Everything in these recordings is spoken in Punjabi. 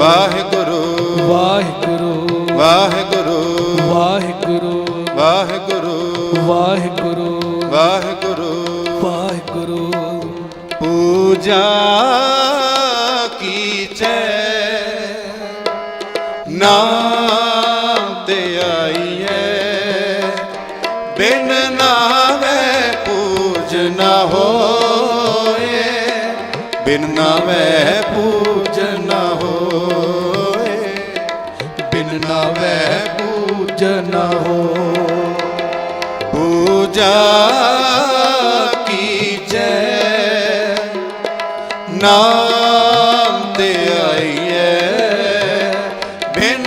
ਵਾਹਿਗੁਰੂ। ਵਾਹਿਗੁਰੂ। ਵਾਹਿਗੁਰੂ। ਵਾਹਿਗੁਰੂ। ਵਾਹਿਗੁਰੂ। ਵਾਹਿਗੁਰੂ। ਵਾਹਿਗੁਰੂ। ਵਾਹਿਗੁਰੂ। ਪੂਜਾ ਕੀਚੈ ਨਾਮ ਤੇ ਆਈਐ। ਬਿਨ ਨਾਮੈ ਪੂਜ ਨਾ ਹੋਏ। ਬਿਨ ਨਾਮੈ ਪੂਜ ਭਾਵੈ ਬੂਝ ਨ ਹੋ। ਪੂਜਾ ਕੀ ਜੈ ਬਿਨ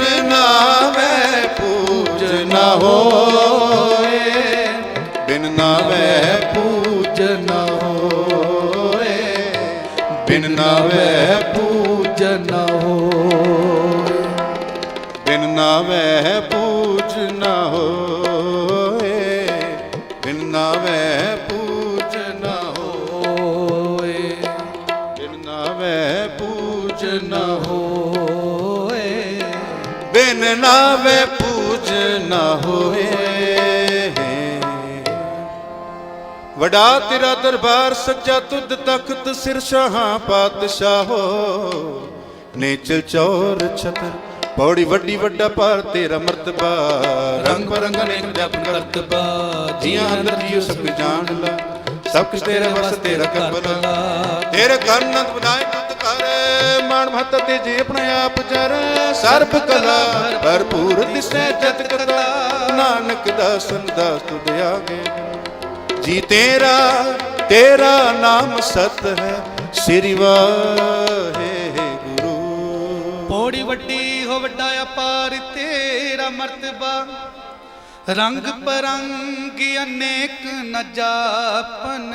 ਪੂਜ ਨ ਹੋਏ। ਬਿਨ ਨਾਮੈ ਪੂਜ ਨ ਹੋਏ। ਬਿਨ ਨਾਮੈ ਨਾਮੈ ਪੂਜ ਨਾ ਹੋਏ, ਬਿਨ ਵੈ ਪੂਜ ਨਾ ਹੋਏ। ਬਿਨ ਨਾਮੈ ਪੂਜ ਨਾ ਹੋਏ, ਬਿਨ ਨਾਮੈ ਪੂਜ ਨਾ ਹੋਏ। ਵਡਾ ਤੇਰਾ ਦਰਬਾਰ ਸੱਚਾ ਤੁਧ ਤਖਤ ਸਿਰ ਸ਼ਾਹਾਂ ਪਾਤਸ਼ਾਹੋ, ਨੇਚਲ ਚੌਰ ਛਤਰ ਪੌੜੀ ਵੱਡੀ ਵੱਡਾ ਪਰ ਤੇਰਾ ਮਰਤਬਾ ਰੰਗ ਬਰੰਗ ਅਨੇਕ ਜਪ ਕਰਤਬਾ ਜੀਆਂ ਅੰਦਰ ਜੀਉ ਸਭ ਜਾਣ ਲਾ। ਸਭ ਕੁਝ ਤੇਰੇ ਵਸ ਤੇਰਾ ਕਰਬਲਾ ਤੇਰੇ ਘਰ ਨੰਦ ਬਨਾਏ ਕਰ। ਮਾਨ ਮਹਤ ਤੇ ਜੀ ਆਪਣਾ ਆਪ ਜਰ। ਸਰਬ ਕਲਾ ਭਰਪੂਰ ਦਿਸੈ ਜਤ ਕਤਾ ਨਾਨਕ ਦਾਸਨ ਦਾਸ ਤੁਧ ਆਗੇ ਜੀ ਤੇਰਾ ਤੇਰਾ ਨਾਮ ਸਤ ਹੈ। ਸ੍ਰੀ ਵਾਹਿਗੁਰੂ। ਪੌੜੀ ਵੱਡੀ ਹੋ ਵੱਡਾ ਅਪਾਰ, ਤੇਰਾ ਮਰਤਬਾ। ਰੰਗ ਪਰੰਗ ਅਨੇਕ ਨਜ਼ਾਪਨ,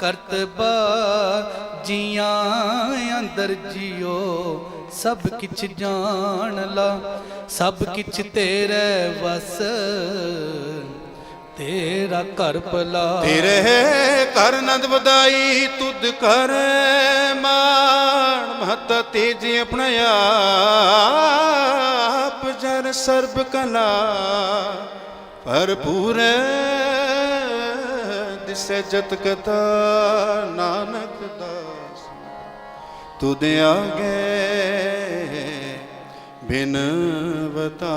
ਕਰਤਬਾ ਜੀਆਂ ਅੰਦਰ ਜਿਓ, ਸਭ ਕਿਛ ਜਾਣ ਲਾ, ਸਭ ਕਿਛ ਤੇਰੇ ਵਸ। ਤੇਰਾ ਘਰ ਭਲਾ। ਤੇਰੇ ਕਰ ਨੰਦ ਵਧਾਈ, ਤੁਧ ਕਰ ਮਾਣ। ਮਹਤ ਤੇਜੀ ਆਪਣਾ ਆਪ ਜਰ ਸਰਬ ਕਲਾ। ਭਰਪੂਰ ਦਿਸੈ ਜਤ ਕਥਾ, ਨਾਨਕ ਦਾਸ। ਤੁਧ ਆਗੇ ਬਿਨ ਬਤਾ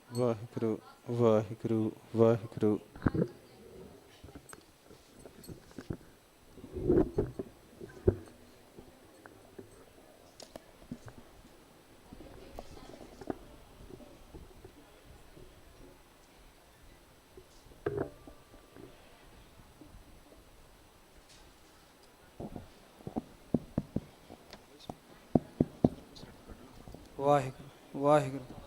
Waheguru Waheguru Waheguru Waheguru Waheguru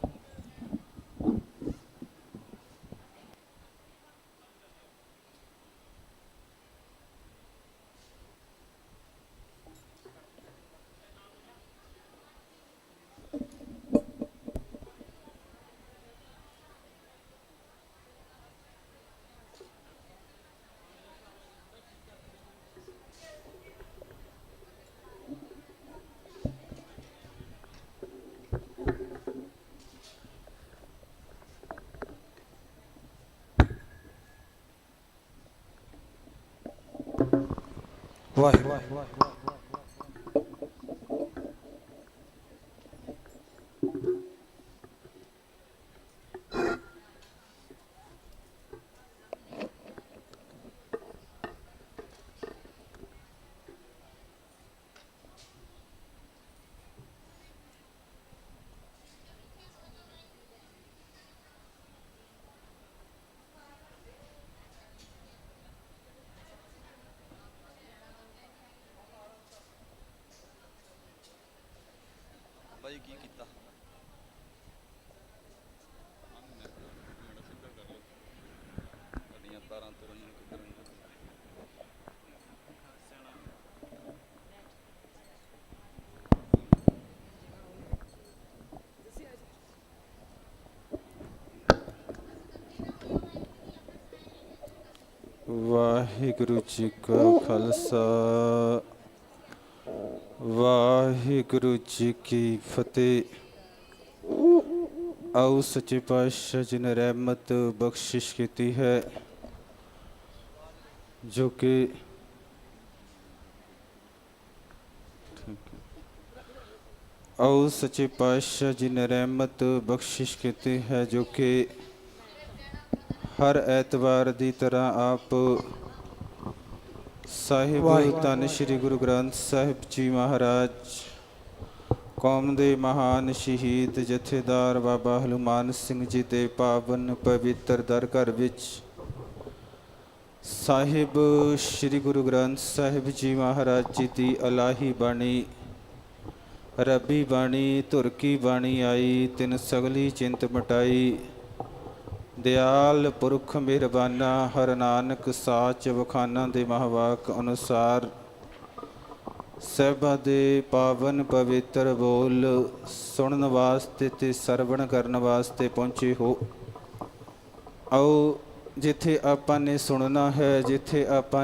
Vay. vay, vay, vay. ਬਾਬਾ ਕੀ ਕੀਤਾ? ਵਾਹਿਗੁਰੂ ਜੀ ਕਾ ਖਾਲਸਾ। ਵਾਹਿਗੁਰੂ ਜੀ ਕੀ ਫਤਿਹ। ਆਓ ਸੱਚੇ ਪਾਤਸ਼ਾਹ ਜੀ ਨੇ ਰਹਿਮਤ ਬਖਸ਼ਿਸ਼ ਕੀਤੀ ਹੈ, ਜੋ ਕਿ ਆਓ ਸੱਚੇ ਪਾਤਸ਼ਾਹ ਜੀ ਨੇ ਰਹਿਮਤ ਬਖਸ਼ਿਸ਼ ਕੀਤੀ ਹੈ, ਜੋ ਕਿ ਹਰ ਐਤਵਾਰ ਦੀ ਤਰ੍ਹਾਂ ਆਪ ਸਾਹਿਬ। ਧੰਨ ਸ੍ਰੀ ਗੁਰੂ ਗ੍ਰੰਥ ਸਾਹਿਬ ਜੀ ਮਹਾਰਾਜ। ਕੌਮ ਦੇ ਮਹਾਨ ਸ਼ਹੀਦ ਜਥੇਦਾਰ ਬਾਬਾ ਹਨੂਮਾਨ ਸਿੰਘ ਜੀ ਦੇ ਪਾਵਨ ਪਵਿੱਤਰ ਦਰ ਘਰ ਵਿੱਚ। ਸਾਹਿਬ ਸ੍ਰੀ ਗੁਰੂ ਗ੍ਰੰਥ ਸਾਹਿਬ ਜੀ ਮਹਾਰਾਜ ਜੀ ਦੀ ਅਲਾਹੀ ਬਾਣੀ। ਰੱਬੀ ਬਾਣੀ ਧੁਰ ਕੀ ਬਾਣੀ ਆਈ ਤਿਨ ਸਗਲੀ ਚਿੰਤ ਮਟਾਈ। ਦਿਆਲ ਪੁਰਖ ਮਿਹਰਬਾਨਾ, ਹਰ ਨਾਨਕ ਸਾਚ ਵਖਾਨਾ ਦੇ ਮਹਵਾਕ ਅਨੁਸਾਰ। ਸਹਿਬਾਂ ਦੇ ਪਾਵਨ ਪਵਿੱਤਰ ਬੋਲ, ਸੁਣਨ ਵਾਸਤੇ ਤੇ ਸਰਵਣ ਕਰਨ ਵਾਸਤੇ ਪਹੁੰਚੇ ਹੋ। ਆਓ, ਜਿੱਥੇ ਆਪਾਂ ਨੇ ਸੁਣਨਾ ਹੈ, ਜਿੱਥੇ ਆਪਾਂ